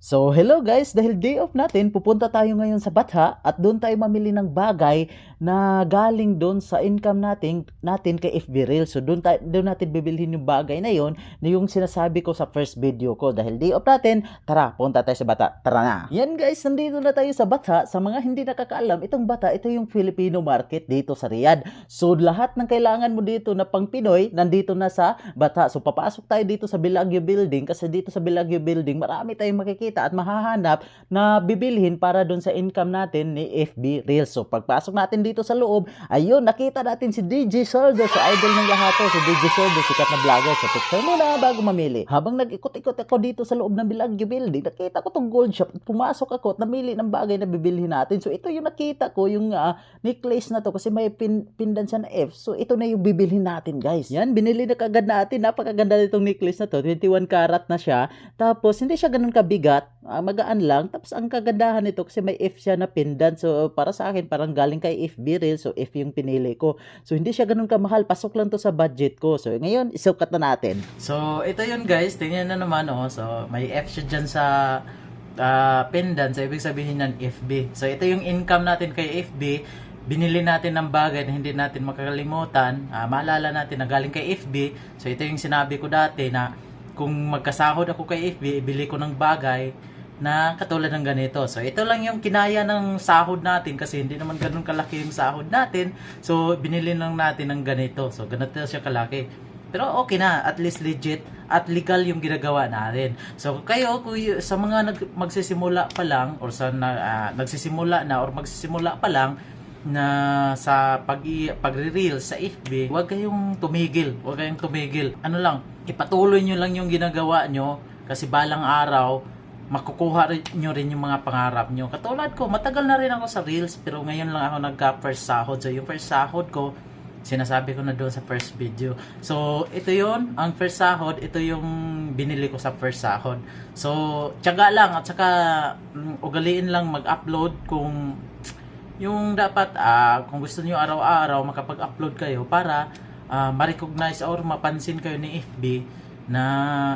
So, hello guys! Dahil day off natin, pupunta tayo ngayon sa Batha at doon tayo mamili ng bagay na galing doon sa income natin, natin kay FB Reels. So, doon, tayo, doon natin bibilhin yung bagay na yon na yung sinasabi ko sa first video ko. Dahil day off natin, tara, punta tayo sa Bata. Tara na! Yan guys, nandito na tayo sa Batha. Sa mga hindi nakakaalam, itong Bata, ito yung Filipino market dito sa Riyadh. So, lahat ng kailangan mo dito na pang Pinoy, nandito na sa Bata. So, papasok tayo dito sa Bilagyo Building kasi dito sa Bilagyo Building, marami tayong makikita at mahahanap na bibilhin para doon sa income natin ni FB Reels. So, pagpasok natin dito sa loob, ayun, nakita natin si DJ Sordo, sa idol ng lahat to, si DJ Sordo, sikat na vlogger. So, picture muna bago mamili. Habang nag-ikot-ikot ako dito sa loob ng Bilagyo Building, nakita ko tong gold shop. Pumasok ako at namili ng bagay na bibilhin natin. So, ito yung nakita ko, yung ah, necklace na to kasi may pin, pindan siya na F. So, ito na yung bibilhin natin, guys. Yan, binili na kagad natin. Napakaganda nitong necklace na to. 21 karat na siya. Tapos, hindi siya ganun kabigat. Ah, magaan lang. Tapos, ang kagandahan nito kasi may F siya na pendant. So, para sa akin, parang galing kay FB Reel. So, F yung pinili ko. So, hindi siya ganun kamahal. Pasok lang to sa budget ko. So, ngayon, isukat na natin. So, ito yun guys. Tingnan na naman, oh. So, may F siya dyan sa ah, pendant. So, ibig sabihin ng FB. So, ito yung income natin kay FB. Binili natin ng bagay na hindi natin makakalimutan. Ah, maalala natin na galing kay FB. So, ito yung sinabi ko dati na kung magkasahod ako kay FB, ibili ko ng bagay na katulad ng ganito. So, ito lang yung kinaya ng sahod natin kasi hindi naman ganun kalaki yung sahod natin. So, binili lang natin ng ganito. So, ganito siya kalaki. Pero okay na, at least legit at legal yung ginagawa natin. So, kayo, kung sa mga nag, magsisimula pa lang or sa na, ah, nagsisimula na or magsisimula pa lang na sa pag pagre-reel sa FB, huwag kayong tumigil. Huwag kayong tumigil. Ano lang, ipatuloy nyo lang yung ginagawa nyo kasi balang araw, makukuha rin nyo rin yung mga pangarap nyo. Katulad ko, matagal na rin ako sa Reels pero ngayon lang ako nagka first sahod. So yung first sahod ko, sinasabi ko na doon sa first video. So ito yon ang first sahod, ito yung binili ko sa first sahod. So tiyaga lang at saka mm, ugaliin lang mag-upload kung yung dapat ah, kung gusto niyo araw-araw makapag-upload kayo para ah, ma-recognize or mapansin kayo ni FB na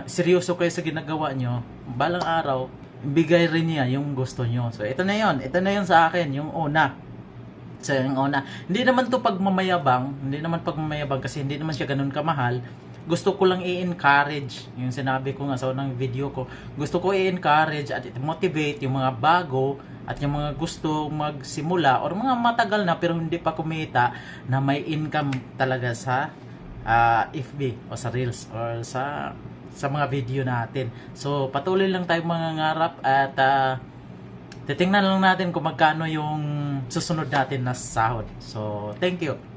seryoso kayo sa ginagawa nyo, balang araw, bigay rin niya yung gusto nyo. So, ito na yon Ito na yon sa akin, yung una. So, yung una. Hindi naman to pagmamayabang, hindi naman pagmamayabang kasi hindi naman siya ganun kamahal. Gusto ko lang i-encourage, yung sinabi ko nga sa unang video ko, gusto ko i-encourage at motivate yung mga bago at yung mga gusto magsimula or mga matagal na pero hindi pa kumita na may income talaga sa ah, FB o sa Reels or sa sa mga video natin. So patuloy lang tayong mangangarap at ah, titingnan lang natin kung magkano yung susunod natin na sahod. So thank you.